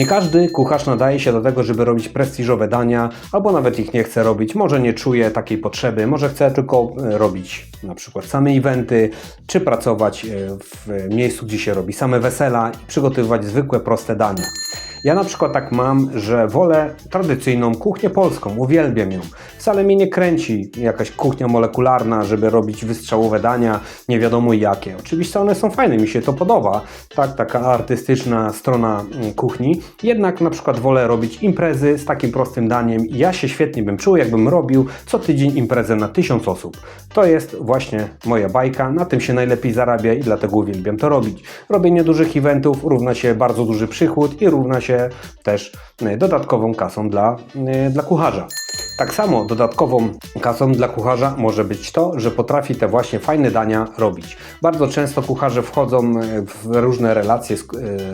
Nie każdy kucharz nadaje się do tego, żeby robić prestiżowe dania, albo nawet ich nie chce robić, może nie czuje takiej potrzeby, może chce tylko e, robić na przykład same eventy, czy pracować e, w miejscu, gdzie się robi same wesela i przygotowywać zwykłe, proste dania. Ja na przykład tak mam, że wolę tradycyjną kuchnię polską, uwielbiam ją. Wcale mnie nie kręci jakaś kuchnia molekularna, żeby robić wystrzałowe dania, nie wiadomo jakie. Oczywiście one są fajne, mi się to podoba, tak, taka artystyczna strona mm, kuchni. Jednak na przykład wolę robić imprezy z takim prostym daniem ja się świetnie bym czuł, jakbym robił co tydzień imprezę na tysiąc osób. To jest właśnie moja bajka, na tym się najlepiej zarabia i dlatego uwielbiam to robić. Robienie dużych eventów równa się bardzo duży przychód i równa się też y, dodatkową kasą dla, y, dla kucharza. Tak samo dodatkową kasą dla kucharza może być to, że potrafi te właśnie fajne dania robić. Bardzo często kucharze wchodzą y, w różne relacje z,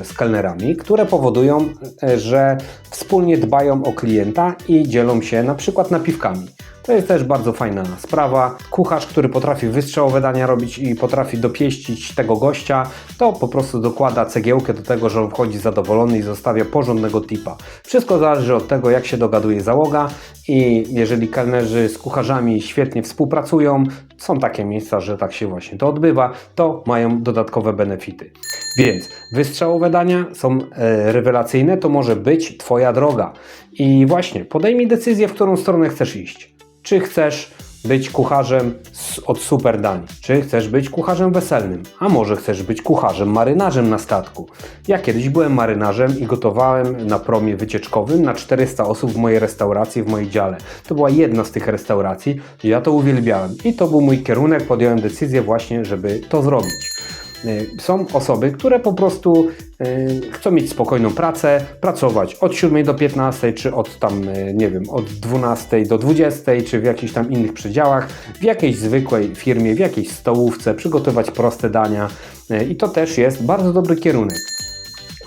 z kelnerami, które powodują, że wspólnie dbają o klienta i dzielą się na przykład napiwkami. To jest też bardzo fajna sprawa. Kucharz, który potrafi wystrzałowe dania robić i potrafi dopieścić tego gościa, to po prostu dokłada cegiełkę do tego, że on wchodzi zadowolony i zostawia porządnego tipa. Wszystko zależy od tego, jak się dogaduje załoga i jeżeli kelnerzy z kucharzami świetnie współpracują, są takie miejsca, że tak się właśnie to odbywa, to mają dodatkowe benefity. Więc wystrzałowe dania są e, rewelacyjne, to może być Twoja droga. I właśnie podejmij decyzję, w którą stronę chcesz iść. Czy chcesz być kucharzem od super dań? Czy chcesz być kucharzem weselnym? A może chcesz być kucharzem marynarzem na statku? Ja kiedyś byłem marynarzem i gotowałem na promie wycieczkowym na 400 osób w mojej restauracji, w mojej dziale. To była jedna z tych restauracji ja to uwielbiałem. I to był mój kierunek, podjąłem decyzję właśnie, żeby to zrobić. Y, Są osoby, które po prostu y, chcą mieć spokojną pracę, pracować od 7 do 15, czy od tam, y, nie wiem, od 12 do 20, czy w jakichś tam innych przedziałach, w jakiejś zwykłej firmie, w jakiejś stołówce, przygotować proste dania. I to też jest bardzo dobry kierunek.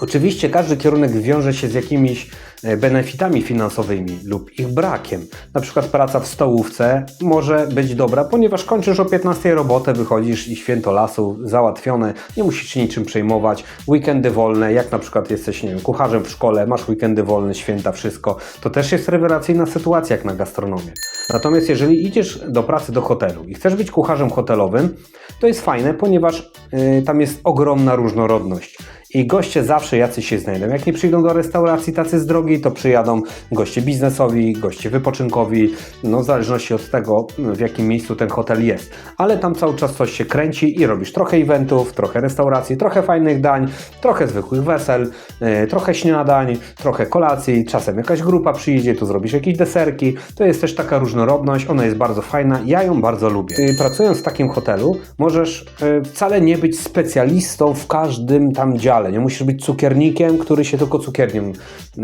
Oczywiście każdy kierunek wiąże się z jakimiś benefitami finansowymi lub ich brakiem. Na przykład praca w stołówce może być dobra, ponieważ kończysz o 15 robotę, wychodzisz i święto lasu załatwione, nie musisz niczym przejmować, weekendy wolne, jak na przykład jesteś, nie wiem, kucharzem w szkole, masz weekendy wolne, święta, wszystko, to też jest rewelacyjna sytuacja jak na gastronomię. Natomiast jeżeli idziesz do pracy do hotelu i chcesz być kucharzem hotelowym, to jest fajne, ponieważ y, tam jest ogromna różnorodność. I goście zawsze jacyś się znajdą. Jak nie przyjdą do restauracji tacy z drogi, to przyjadą goście biznesowi, goście wypoczynkowi, no w zależności od tego, w jakim miejscu ten hotel jest. Ale tam cały czas coś się kręci i robisz trochę eventów, trochę restauracji, trochę fajnych dań, trochę zwykłych wesel, yy, trochę śniadań, trochę kolacji, czasem jakaś grupa przyjdzie, tu zrobisz jakieś deserki. To jest też taka różnorodność, ona jest bardzo fajna, ja ją bardzo lubię. Pracując w takim hotelu, możesz yy, wcale nie być specjalistą w każdym tam dziale. Nie musisz być cukiernikiem, który się tylko cukiernią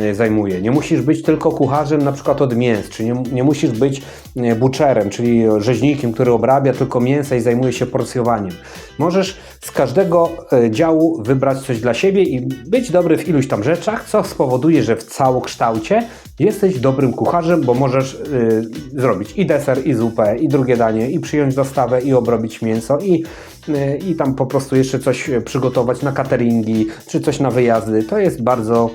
y, zajmuje. Nie musisz być tylko kucharzem na przykład od mięs, czy nie, nie musisz być y, butcherem, czyli rzeźnikiem, który obrabia tylko mięsa i zajmuje się porcjowaniem. Możesz z każdego y, działu wybrać coś dla siebie i być dobry w iluś tam rzeczach, co spowoduje, że w całokształcie jesteś dobrym kucharzem, bo możesz zrobić i deser, i zupę, i drugie danie, i przyjąć dostawę, i obrobić mięso, i, i tam po prostu jeszcze coś przygotować na cateringi, czy coś na wyjazdy. To jest bardzo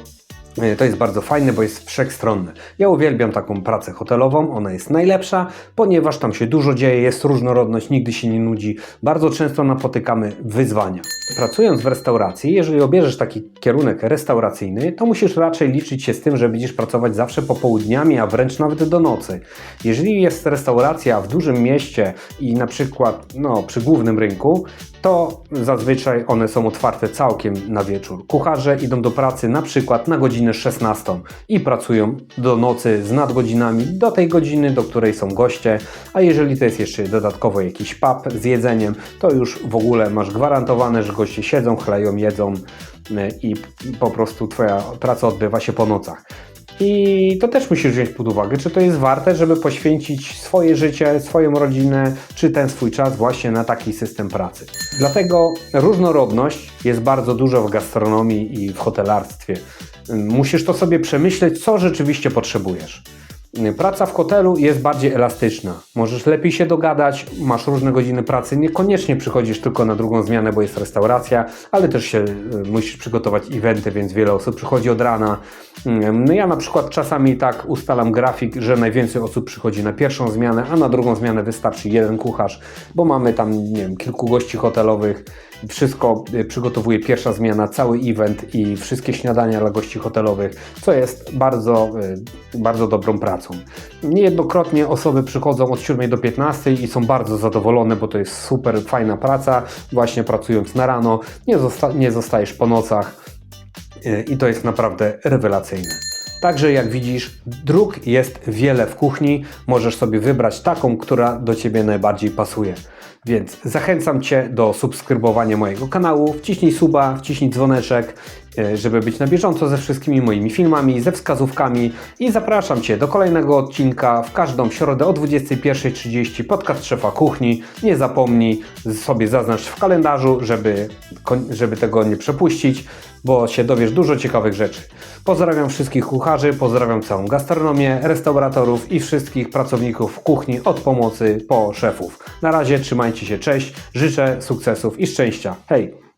to jest bardzo fajne, bo jest wszechstronne. Ja uwielbiam taką pracę hotelową, ona jest najlepsza, ponieważ tam się dużo dzieje, jest różnorodność, nigdy się nie nudzi. Bardzo często napotykamy wyzwania. Pracując w restauracji, jeżeli obierzesz taki kierunek restauracyjny, to musisz raczej liczyć się z tym, że będziesz pracować zawsze popołudniami, a wręcz nawet do nocy. Jeżeli jest restauracja w dużym mieście i na przykład no, przy głównym rynku, to zazwyczaj one są otwarte całkiem na wieczór. Kucharze idą do pracy na przykład na godzinę 16 i pracują do nocy z nadgodzinami do tej godziny, do której są goście, a jeżeli to jest jeszcze dodatkowo jakiś pub z jedzeniem, to już w ogóle masz gwarantowane, że goście siedzą, chleją, jedzą y, i po prostu Twoja praca odbywa się po nocach. I to też musisz wziąć pod uwagę, czy to jest warte, żeby poświęcić swoje życie, swoją rodzinę, czy ten swój czas właśnie na taki system pracy. Dlatego różnorodność jest bardzo duża w gastronomii i w hotelarstwie. Musisz to sobie przemyśleć, co rzeczywiście potrzebujesz. Praca w hotelu jest bardziej elastyczna. Możesz lepiej się dogadać, masz różne godziny pracy, niekoniecznie przychodzisz tylko na drugą zmianę, bo jest restauracja, ale też się y, musisz przygotować eventy, więc wiele osób przychodzi od rana. Mm, No ja na przykład czasami tak ustalam grafik, że najwięcej osób przychodzi na pierwszą zmianę, a na drugą zmianę wystarczy jeden kucharz, bo mamy tam, nie wiem, kilku gości hotelowych. Wszystko y, przygotowuje pierwsza zmiana, cały event i wszystkie śniadania dla gości hotelowych, co jest bardzo, y, bardzo dobrą pracą. Niejednokrotnie osoby przychodzą od 7 do 15 i są bardzo zadowolone, bo to jest super fajna praca, właśnie pracując na rano, nie, zosta- nie zostajesz po nocach y, i to jest naprawdę rewelacyjne. Także jak widzisz, dróg jest wiele w kuchni. Możesz sobie wybrać taką, która do Ciebie najbardziej pasuje. Więc zachęcam Cię do subskrybowania mojego kanału. Wciśnij suba, wciśnij dzwoneczek, żeby być na bieżąco ze wszystkimi moimi filmami, ze wskazówkami i zapraszam Cię do kolejnego odcinka w każdą środę o 21.30 podcast Szefa Kuchni. Nie zapomnij sobie zaznacz w kalendarzu, żeby, żeby tego nie przepuścić, bo się dowiesz dużo ciekawych rzeczy. Pozdrawiam wszystkich kucharzy, pozdrawiam całą gastronomię, restauratorów i wszystkich pracowników kuchni od pomocy po szefów. Na razie trzymajcie się, cześć, życzę sukcesów i szczęścia. Hej!